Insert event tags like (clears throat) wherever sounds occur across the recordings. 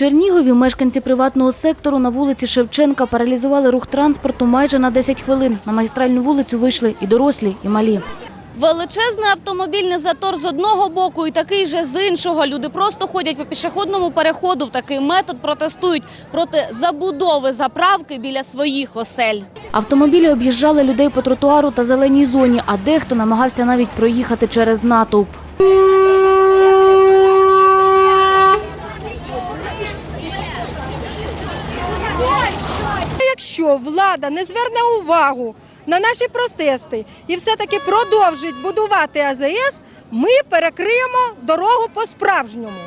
Чернігові мешканці приватного сектору на вулиці Шевченка паралізували рух транспорту майже на 10 хвилин. На магістральну вулицю вийшли і дорослі, і малі. Величезний автомобільний затор з одного боку і такий же з іншого. Люди просто ходять по пішохідному переходу. В такий метод протестують проти забудови заправки біля своїх осель. Автомобілі об'їжджали людей по тротуару та зеленій зоні, а дехто намагався навіть проїхати через натовп. Якщо влада не зверне увагу на наші протести і все-таки продовжить будувати АЗС, ми перекриємо дорогу по-справжньому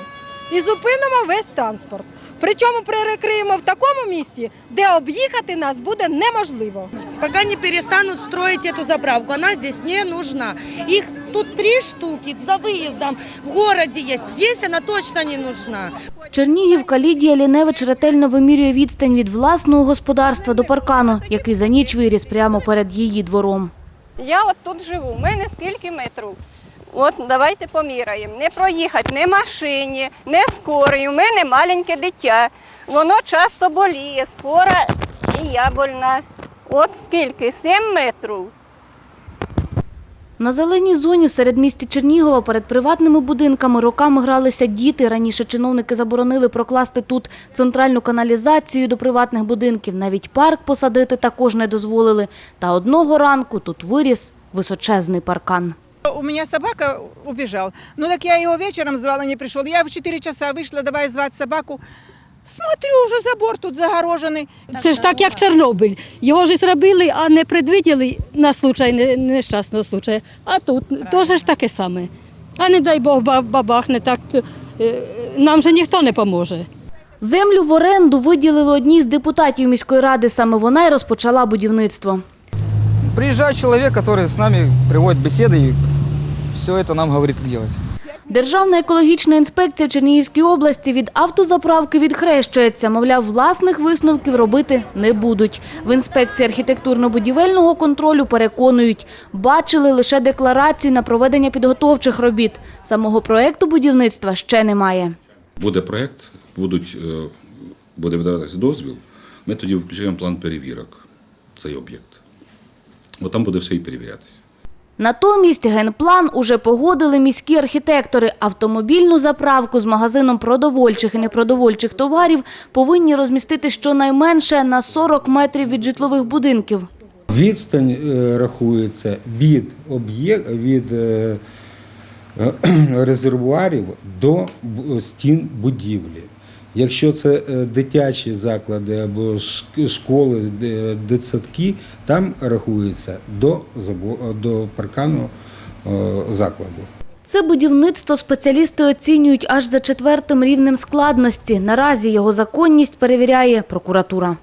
і зупинимо весь транспорт. Причому перекриємо в такому місці, де об'їхати нас буде неможливо. Пока не перестанут строить эту заправку, она здесь не нужна. Их тут три штуки за выездом в городе есть. Здесь она точно не нужна. Чернігівка Лідія Ліневич ретельно вимірює відстань від власного господарства до паркану, який за ніч виріс прямо перед її двором. Я от тут живу. У мене скільки метрів? От давайте поміряємо. Не проїхати ні машині, ні скорою. У мене маленьке дитя. Воно часто боліє, скоро і я больна. От скільки? Сім метрів. На зеленій зоні в середмісті Чернігова перед приватними будинками роками гралися діти. Раніше чиновники заборонили прокласти тут центральну каналізацію до приватних будинків. Навіть парк посадити також не дозволили. Та одного ранку тут виріс височезний паркан. У меня собака убежал. Ну так я его вечером звала, не пришел. Я в 4 часа вышла, давай звать собаку. Смотрю, уже забор тут загорожений. Це ж так, як Чорнобиль. Його ж зробили, а не предвиділи на случай не- нещасного случаю. А тут теж ж таке саме. А не дай Бог ба- бабахне, так е, нам же ніхто не поможе. Землю в оренду виділили одній з депутатів міської ради. Саме вона й розпочала будівництво. Приезжает человек, который с нами приводит беседы и все это нам говорит, как делать. Державна екологічна інспекція в Чернігівській області від автозаправки відхрещується. Мовляв, власних висновків робити не будуть. В інспекції архітектурно-будівельного контролю переконують, бачили лише декларацію на проведення підготовчих робіт. Самого проекту будівництва ще немає. Буде проєкт, будуть, е, буде видаватися дозвіл, ми тоді включаємо план перевірок, цей об'єкт. Бо там буде все і перевірятися. Натомість генплан уже погодили міські архітектори. Автомобільну заправку з магазином продовольчих і непродовольчих товарів повинні розмістити щонайменше на 40 метрів від житлових будинків. Відстань е, рахується від об'єк від е, е, (clears throat) резервуарів до стін будівлі. Якщо це е, дитячі заклади або школи, дитсадки, там рахується до, до паркану е, закладу. Це будівництво спеціалісти оцінюють аж за четвертим рівнем складності. Наразі його законність перевіряє прокуратура.